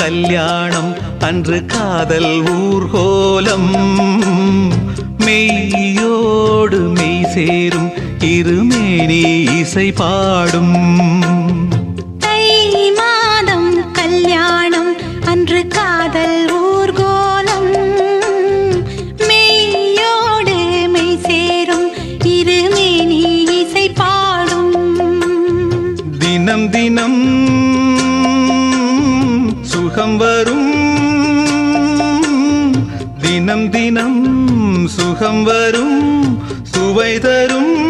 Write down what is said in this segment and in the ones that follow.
கல்யாணம் அன்று காதல் ஊர்கோலம். மெய்யோடு மெய் சேரும் இருமேனி இசை பாடும். தை மாதம் கல்யாணம் அன்று காதல் ஊர் சுகம் வரும். தினம் தினம் சுகம் வரும். சுவை தரும்.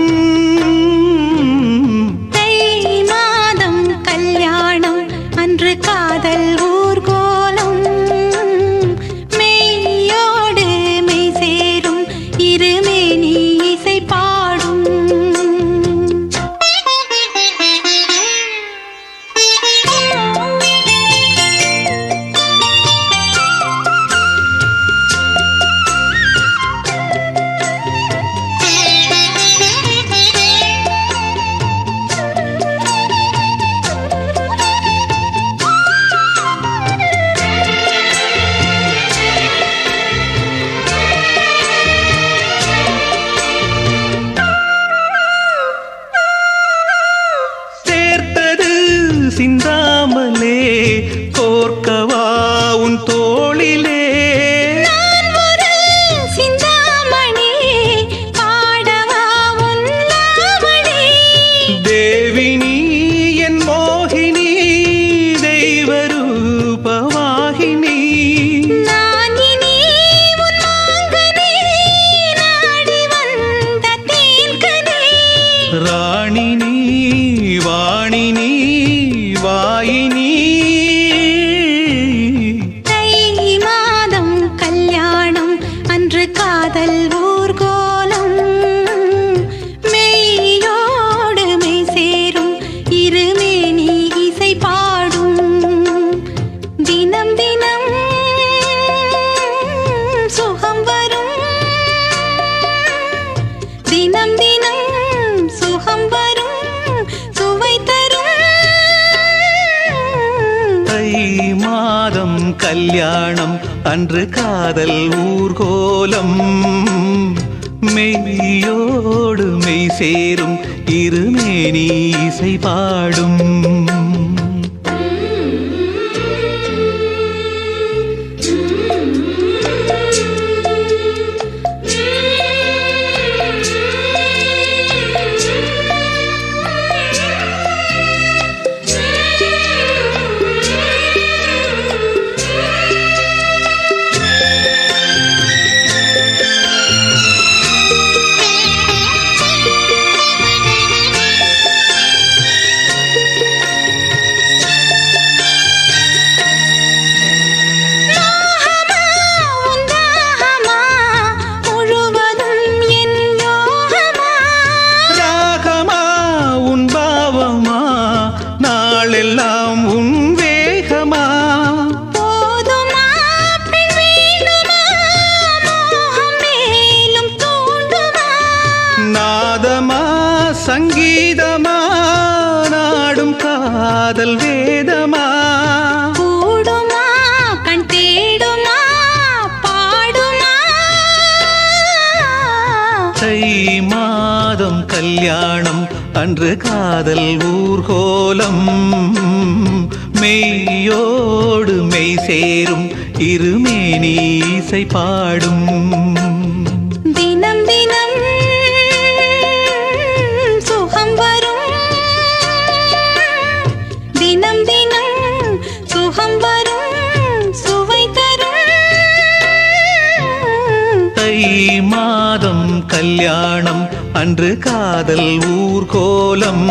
சிந்தாமலே போர் காதல் கல்யாணம் அன்று காதல் ஊர்கோலம். மெய்யோடு மெய் சேரும் இருமேனி இசை பாடும். காதல் வேதமா? கூடுமா? கண் தேடுமா? பாடுமா? தை மாதம் கல்யாணம் அன்று காதல் ஊர்கோலம். மெய்யோடு மெய் சேரும் இருமேனி இசை பாடும். தினம் தினம் சுகம் வரும். மாதம் கல்யாணம் அன்று காதல் ஊர்கோலம்.